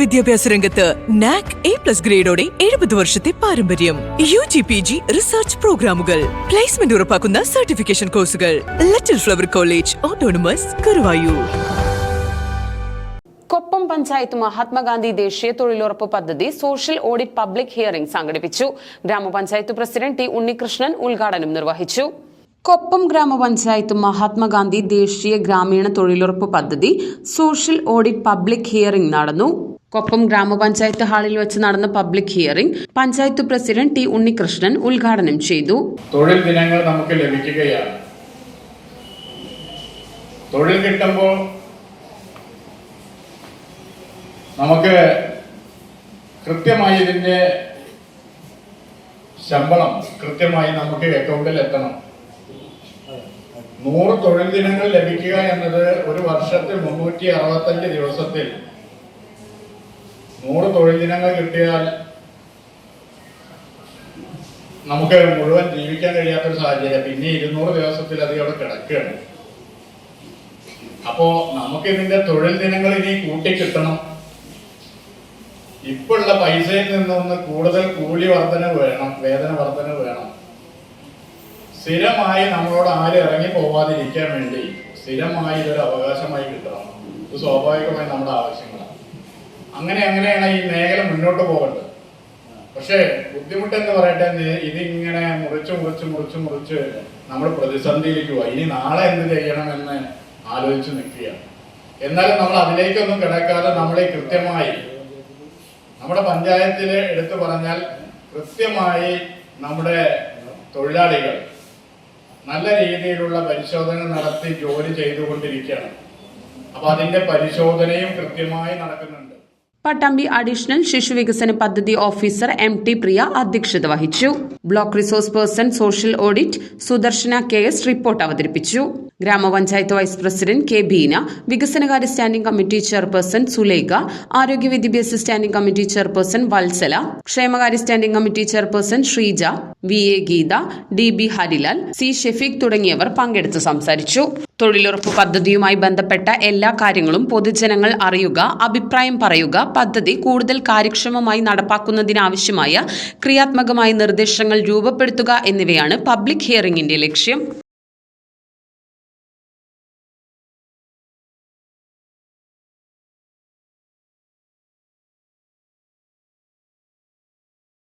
വിദ്യാഭ്യാസ രംഗത്ത് NAAC A plus ഗ്രേഡോടെ എഴുപത് വർഷത്തെ പാരമ്പര്യം. U G P G research പ്രോഗ്രാമുകൾ പ്ലേസ്മെന്റ് ഉറപ്പാക്കുന്ന സർട്ടിഫിക്കേഷൻ കോഴ്സുകൾ Little Flower College autonomous Guruvayur Koppam panchayat Mahatma Gandhi ദേശീയ തൊഴിലുറപ്പ് പദ്ധതി സോഷ്യൽ ഓഡിറ്റ് പബ്ലിക് ഹിയറിംഗ് സംഘടിപ്പിച്ചു. ഗ്രാമപഞ്ചായത്ത് പ്രസിഡന്റ് ടി ഉണ്ണികൃഷ്ണൻ ഉദ്ഘാടനം നിർവഹിച്ചു. കൊപ്പം ഗ്രാമപഞ്ചായത്ത് മഹാത്മാഗാന്ധി ദേശീയ ഗ്രാമീണ തൊഴിലുറപ്പ് പദ്ധതി സോഷ്യൽ ഓഡിറ്റ് പബ്ലിക് ഹിയറിംഗ് നടന്നു. കൊപ്പം ഗ്രാമപഞ്ചായത്ത് ഹാളിൽ വെച്ച് നടന്ന public hearing panchayat president T Unnikrishnan ഉദ്ഘാടനം ചെയ്തു. തൊഴിൽ ദിനങ്ങൾ നമുക്ക് ലഭിക്കുകയാണ്. തൊഴിൽ കിട്ടുമ്പോൾ നമുക്ക് കൃത്യമായി ഇതിന്റെ ശമ്പളം കൃത്യമായി നമുക്ക് അക്കൗണ്ടിൽ എത്തണം. നൂറ് തൊഴിൽ ദിനങ്ങൾ ലഭിക്കുക എന്നത് ഒരു വർഷത്തിൽ മുന്നൂറ്റി അറുപത്തഞ്ച് ദിവസത്തിൽ നൂറ് തൊഴിൽ ദിനങ്ങൾ കിട്ടിയാൽ നമുക്ക് മുഴുവൻ ജീവിക്കാൻ കഴിയാത്തൊരു സാഹചര്യം. പിന്നെ ഇരുന്നൂറ് ദിവസത്തിൽ അത് അവിടെ കിടക്കുകയാണ്. അപ്പോ നമുക്ക് ഇതിന്റെ തൊഴിൽ ദിനങ്ങൾ ഇനി കൂട്ടി കിട്ടണം. ഇപ്പോഴുള്ള പൈസയിൽ നിന്നൊന്ന് കൂടുതൽ കൂലി വർധന വേണം വേതന വർധന വേണം. സ്ഥിരമായി നമ്മളോട് ആരും ഇറങ്ങി പോവാതിരിക്കാൻ വേണ്ടി സ്ഥിരമായി ഇതൊരു അവകാശമായി കിട്ടണം. ഇത് സ്വാഭാവികമായി നമ്മുടെ ആവശ്യങ്ങളാണ്. അങ്ങനെ അങ്ങനെയാണ് ഈ മേഖല മുന്നോട്ട് പോകേണ്ടത്. പക്ഷേ ബുദ്ധിമുട്ടെന്ന് പറയട്ടെ ഇതിങ്ങനെ മുറിച്ച് മുറിച്ച് മുറിച്ച് മുറിച്ച് നമ്മൾ പ്രതിസന്ധിയിലേക്ക് പോയി. ഇനി നാളെ എന്ത് ചെയ്യണമെന്ന് ആലോചിച്ച് നിൽക്കുകയാണ്. എന്നാലും നമ്മൾ അതിലേക്കൊന്നും കിടക്കാതെ നമ്മളെ കൃത്യമായി നമ്മുടെ പഞ്ചായത്തിൽ എടുത്തു പറഞ്ഞാൽ കൃത്യമായി നമ്മുടെ തൊഴിലാളികൾ നല്ല രീതിയിലുള്ള പരിശോധന നടത്തി ജോലി ചെയ്തുകൊണ്ടിരിക്കുകയാണ്. അപ്പൊ അതിന്റെ പരിശോധനയും കൃത്യമായി നടക്കുന്നുണ്ട്. പട്ടാമ്പി അഡീഷണൽ ശിശു വികസന പദ്ധതി ഓഫീസർ എം ടി പ്രിയ അധ്യക്ഷത വഹിച്ചു. Block resource person social audit Sudarshana K S report അവതരിപ്പിച്ചു. ഗ്രാമപഞ്ചായത്ത് വൈസ് പ്രസിഡന്റ് കെ ബീന വികസനകാര്യ സ്റ്റാൻഡിംഗ് കമ്മിറ്റി ചെയർപേഴ്സൺ സുലേഖ ആരോഗ്യ വിദ്യാഭ്യാസ സ്റ്റാൻഡിംഗ് കമ്മിറ്റി ചെയർപേഴ്സൺ വത്സല ക്ഷേമകാര്യ standing committee chairperson Sreeja V A Geetha D B Harilal C Shefeeq തുടങ്ങിയവർ പങ്കെടുത്ത് സംസാരിച്ചു. തൊഴിലുറപ്പ് പദ്ധതിയുമായി ബന്ധപ്പെട്ട എല്ലാ കാര്യങ്ങളും പൊതുജനങ്ങൾ അറിയുക അഭിപ്രായം പറയുക പദ്ധതി കൂടുതൽ കാര്യക്ഷമമായി നടപ്പാക്കുന്നതിനാവശ്യമായ ക്രിയാത്മകമായ നിർദ്ദേശങ്ങൾ രൂപപ്പെടുത്തുക എന്നിവയാണ് പബ്ലിക് ഹിയറിംഗിന്റെ ലക്ഷ്യം.